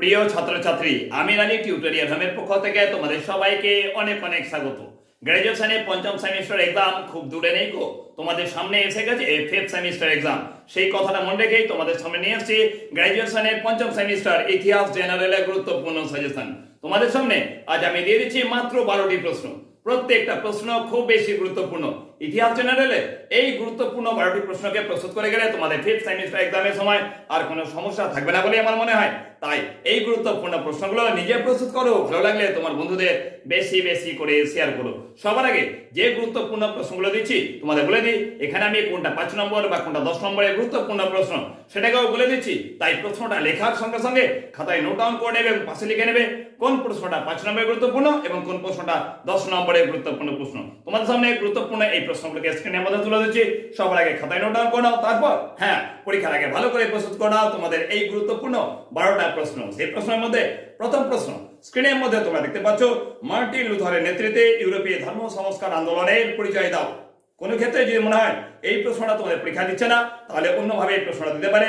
প্রিয় ছাত্রছাত্রী, আমি রানী টিউটোরিয়াল হোমের পক্ষ থেকে তোমাদের সবাইকে অনেক অনেক স্বাগত। গ্র্যাজুয়েশনে পঞ্চম সেমিস্টার এক্সাম খুব দূরে নেই গো। তোমাদের সামনে এসে গেছে ফিফথ সেমিস্টার এক্সাম। সেই কথাটা মনে রেখেই তোমাদের সামনে নিয়ে এসেছি গ্র্যাজুয়েশনের পঞ্চম সেমিস্টার ইতিহাস জেনারেলের গুরুত্বপূর্ণ সাজেশন তোমাদের সামনে আজ আমি দিয়ে দিচ্ছি মাত্র বারোটি প্রশ্ন। প্রত্যেকটা প্রশ্ন খুব বেশি গুরুত্বপূর্ণ। ইতিহাস জেনারেলে এই গুরুত্বপূর্ণ বারোটি প্রশ্নকে প্রস্তুত করে গেলে তোমাদের ফিফথ সেমিস্টার এক্সামের সময় আর কোনো সমস্যা থাকবে না বলে আমার মনে হয়। তাই এই গুরুত্বপূর্ণ প্রশ্নগুলো নিজে প্রস্তুত করো, ভালো লাগলে তোমার বন্ধুদের বেশি বেশি করে শেয়ার করো। সবার আগে যে গুরুত্বপূর্ণ প্রশ্নগুলো দিচ্ছি, তোমাদের বলে দিই। এখানে আমি কোনটা পাঁচ নম্বর বা কোনটা দশ নম্বরের গুরুত্বপূর্ণ প্রশ্ন সেটাকেও বলে দিচ্ছি। তাই প্রশ্নটা লেখার সঙ্গে সঙ্গে খাতায় নোট ডাউন করে নেবে এবং পাশে লিখে নেবে কোন প্রশ্নটা পাঁচ নম্বরের গুরুত্বপূর্ণ এবং কোন প্রশ্নটা দশ নম্বরের গুরুত্বপূর্ণ প্রশ্ন। তোমাদের সামনে গুরুত্বপূর্ণ এই প্রশ্নগুলোকে স্ক্রিনের মধ্যে তুলে দিচ্ছি সবার আগে খাতায় নোট ডাউন করে নাও, তারপর হ্যাঁ পরীক্ষার আগে ভালো করে প্রস্তুত করে নাও তোমাদের এই গুরুত্বপূর্ণ বারোটা প্রশ্ন। সেই প্রশ্নের মধ্যে প্রথম প্রশ্ন স্ক্রিনের মধ্যে তোমরা দেখতে পাচ্ছ, মার্টিন লুথারের নেতৃত্বে ইউরোপীয় ধর্ম সংস্কার আন্দোলনের পরিচয় দাও। কোনো ক্ষেত্রে যদি মনে হয় এই প্রশ্নটা তোমাদের পরীক্ষা দিচ্ছে না, তাহলে অন্যভাবে এই প্রশ্নটা দিতে পারে।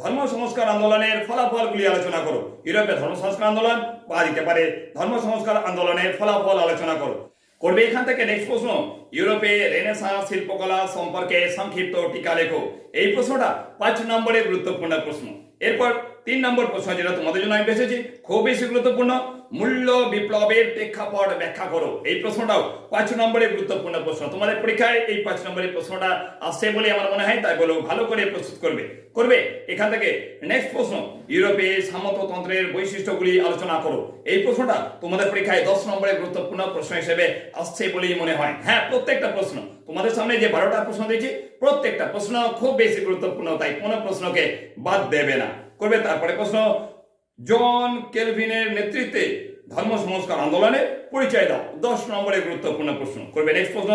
ধর্ম সংস্কার আন্দোলনের ফলাফলগুলি আলোচনা করো। ইউরোপে ধর্ম সংস্কার আন্দোলন বা দিতে পারে ধর্ম সংস্কার আন্দোলনের ফলাফল আলোচনা করো। করবে এখান থেকে নেক্সট প্রশ্ন। ইউরোপে রেনেসা শিল্পকলা সম্পর্কে সংক্ষিপ্ত টিকা লেখো। এই প্রশ্নটা পাঁচ নম্বরের গুরুত্বপূর্ণ প্রশ্ন। এরপর তিন নম্বর প্রশ্ন যেটা তোমাদের জন্য আমি বেসেছি খুব বেশি গুরুত্বপূর্ণ। মূল্য বিপ্লবের প্রেক্ষাপট ব্যাখ্যা করো। এই প্রশ্নটাও পাঁচ নম্বরের গুরুত্বপূর্ণ প্রশ্ন। তোমাদের পরীক্ষায় এই পাঁচ নম্বরের প্রশ্নটা আসছে বলে আমার মনে হয়, তাই বলো ভালো করে প্রস্তুত করবে। করবে? এখান থেকে নেক্সট প্রশ্ন। ইউরোপে সামন্ততন্ত্রের বৈশিষ্ট্যগুলি আলোচনা করো। এই প্রশ্নটা তোমাদের পরীক্ষায় দশ নম্বরের গুরুত্বপূর্ণ প্রশ্ন হিসেবে আসছে বলেই মনে হয়। হ্যাঁ প্রত্যেকটা প্রশ্ন। তোমাদের সামনে যে বারোটা প্রশ্ন দিয়েছি, প্রত্যেকটা প্রশ্ন খুব বেশি গুরুত্বপূর্ণ, তাই কোনো প্রশ্নকে বাদ দেবে না। করবে তারপরে প্রশ্ন। জন কেলভিনের নেতৃত্বে ধর্ম সংস্কার আন্দোলনে পরিচয় দাও। দশ নম্বরে গুরুত্বপূর্ণ প্রশ্ন। করবে নেক্সট প্রশ্ন,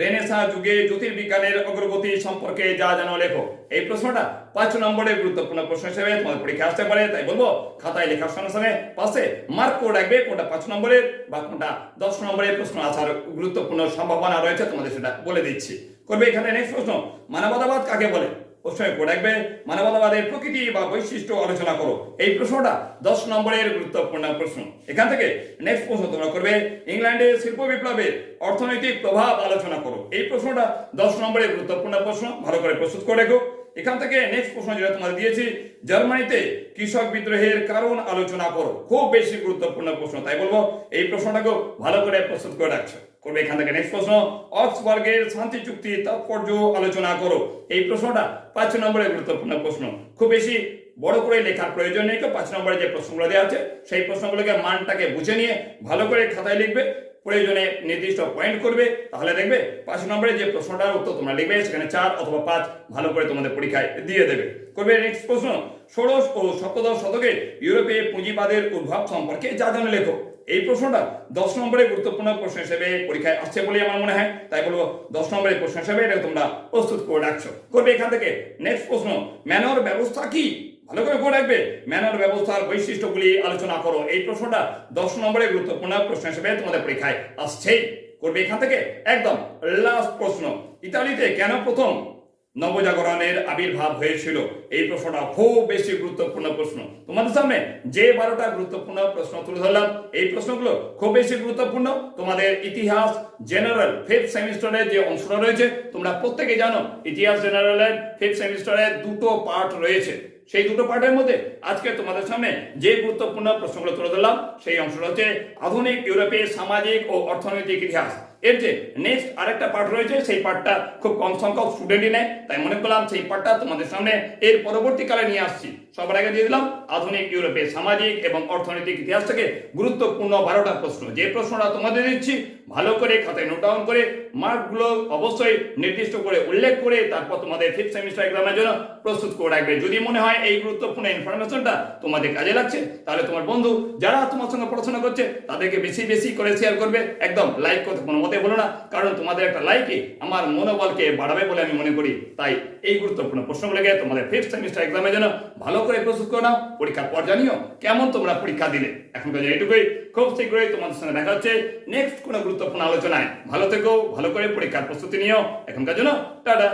রেনেসা যুগে জ্যোতির্বিজ্ঞানের অগ্রগতি সম্পর্কে যা জানো লেখো। এই প্রশ্নটা পাঁচ নম্বরে গুরুত্বপূর্ণ প্রশ্ন হিসেবে তোমার পরীক্ষা আসতে পারে, তাই বলব, খাতায় লেখার সঙ্গে সঙ্গে পাশে মার্ক করে রাখবে কোনটা পাঁচ নম্বরের বা কোনটা দশ নম্বরের প্রশ্ন আসার গুরুত্বপূর্ণ সম্ভাবনা রয়েছে তোমাদের সেটা বলে দিচ্ছি। করবে এখানে নেক্সট প্রশ্ন, মানবতাবাদ কাকে বলে? প্রশ্নই করে রাখবে মানবতাবাদের প্রকৃতি বা বৈশিষ্ট্য আলোচনা করো। এই প্রশ্নটা দশ নম্বরের গুরুত্বপূর্ণ প্রশ্ন। এখান থেকে নেক্সট প্রশ্ন তোমরা করবে। ইংল্যান্ডের শিল্প বিপ্লবের অর্থনৈতিক প্রভাব আলোচনা করো। এই প্রশ্নটা দশ নম্বরের গুরুত্বপূর্ণ প্রশ্ন। ভালো করে প্রস্তুত করে রেখো। এখান থেকে নেক্সট প্রশ্ন যেটা তোমাদের দিয়েছি, জার্মানিতে কৃষক বিদ্রোহের কারণ আলোচনা করো। খুব বেশি গুরুত্বপূর্ণ প্রশ্ন, তাই বলব, এই প্রশ্নটাকেও ভালো করে প্রস্তুত করে রাখছো। করবে এখান থেকে। নেক্সট প্রশ্ন অক্সবার্গের শান্তি চুক্তি তাৎপর্য আলোচনা করো। এই প্রশ্নটা পাঁচ নম্বরের গুরুত্বপূর্ণ প্রশ্ন। খুব বেশি বড় করে লেখার প্রয়োজন নেই তো পাঁচ নম্বরে যে প্রশ্নগুলো দেওয়া আছে সেই প্রশ্নগুলোকে মানটাকে বুঝে নিয়ে ভালো করে খাতায় লিখবে। প্রয়োজনে নির্দিষ্ট পয়েন্ট করবে, তাহলে দেখবে পাঁচ নম্বরে যে প্রশ্নটার উত্তর তোমরা লিখবে, সেখানে চার অথবা পাঁচ ভালো করে তোমাদের পরীক্ষায় দিয়ে দেবে। করবে নেক্সট প্রশ্ন, ষোড়শ ও সপ্তদশ শতকে ইউরোপে পুঁজিবাদের উদ্ভব সম্পর্কে যা জানো লেখো? এই প্রশ্নটা দশ নম্বরে গুরুত্বপূর্ণ প্রশ্ন হিসেবে পরীক্ষায় আসছে বলে আমার মনে হয়, তাই বলব দশ নম্বরের প্রশ্ন হিসেবে এটা তোমরা প্রস্তুত করে রাখছো। করবে এখান থেকে নেক্সট প্রশ্ন, ম্যানর ব্যবস্থা কি? ভালো করে করে রাখবে। ম্যানার ব্যবস্থার বৈশিষ্ট্যগুলি আলোচনা করো। এই প্রশ্নটা দশ নম্বরের গুরুত্বপূর্ণ প্রশ্ন হিসেবে তোমাদের পরীক্ষায় আসছেই। করবে এখান থেকে একদম লাস্ট প্রশ্ন। ইতালিতে কেন প্রথম নবজাগরণের আবির্ভাব হয়েছিল? এই প্রশ্নটা খুব বেশি গুরুত্বপূর্ণ প্রশ্ন। তোমাদের সামনে যে বারোটা গুরুত্বপূর্ণ প্রশ্ন তুলে ধরলাম, এই প্রশ্নগুলো খুব বেশি গুরুত্বপূর্ণ। তোমাদের ইতিহাস জেনারেল ফিফথ সেমিস্টারের যে অংশটা রয়েছে, তোমরা প্রত্যেকে জানো, ইতিহাস জেনারেলের ফিফথ সেমিস্টারের দুটো পার্ট রয়েছে। সেই দুটো পার্টের মধ্যে আজকে তোমাদের সামনে যে গুরুত্বপূর্ণ প্রশ্নগুলো তুলে ধরলাম, সেই অংশটা হচ্ছে আধুনিক ইউরোপের সামাজিক ও অর্থনৈতিক ইতিহাস। এর যে নেক্সট আরেকটা পার্ট রয়েছে, সেই পার্টটা খুব কম সংখ্যক স্টুডেন্টই নেয়। তাই মনে করলাম সেই পার্টটা তোমাদের সামনে এর পরবর্তীকালে নিয়ে আসছি। সবার আগে দিয়ে দিলাম, আধুনিক ইউরোপের সামাজিক এবং অর্থনৈতিক ইতিহাস থেকে গুরুত্বপূর্ণ বারোটা প্রশ্ন। যে প্রশ্নটা তোমাদের দিচ্ছি, ভালো করে খাতায় নোট ডাউন করে, মার্কগুলো অবশ্যই নির্দিষ্ট করে উল্লেখ করে তারপর তোমাদের ফিফথ সেমিস্টার এক্সামের জন্য প্রস্তুত করে রাখবে। যদি মনে হয় এই গুরুত্বপূর্ণ ইনফরমেশনটা তোমাদের কাজে লাগছে, তাহলে তোমার বন্ধু যারা তোমার সঙ্গে পড়াশোনা করছে, তাদেরকে বেশি বেশি করে শেয়ার করবে। একদম লাইক করতে কোনো মতে বলো না, কারণ তোমাদের একটা লাইকই আমার মনোবলকে বাড়াবে বলে আমি মনে করি। তাই এই গুরুত্বপূর্ণ প্রশ্নগুলোকে তোমাদের ফিফথ সেমিস্টার এক্সামের জন্য ভালো করে প্রস্তুত করে নাও, পরীক্ষার পর জানিও কেমন তোমরা পরীক্ষা দিলে। এখনকার জন্য এটুকুই খুব শীঘ্রই তোমাদের সঙ্গে দেখা হচ্ছে নেক্সট কোনো গুরুত্বপূর্ণ আলোচনায়। ভালো থেকো, ভালো করে পরীক্ষার প্রস্তুতি নিও। এখনকার জন্য টাটা।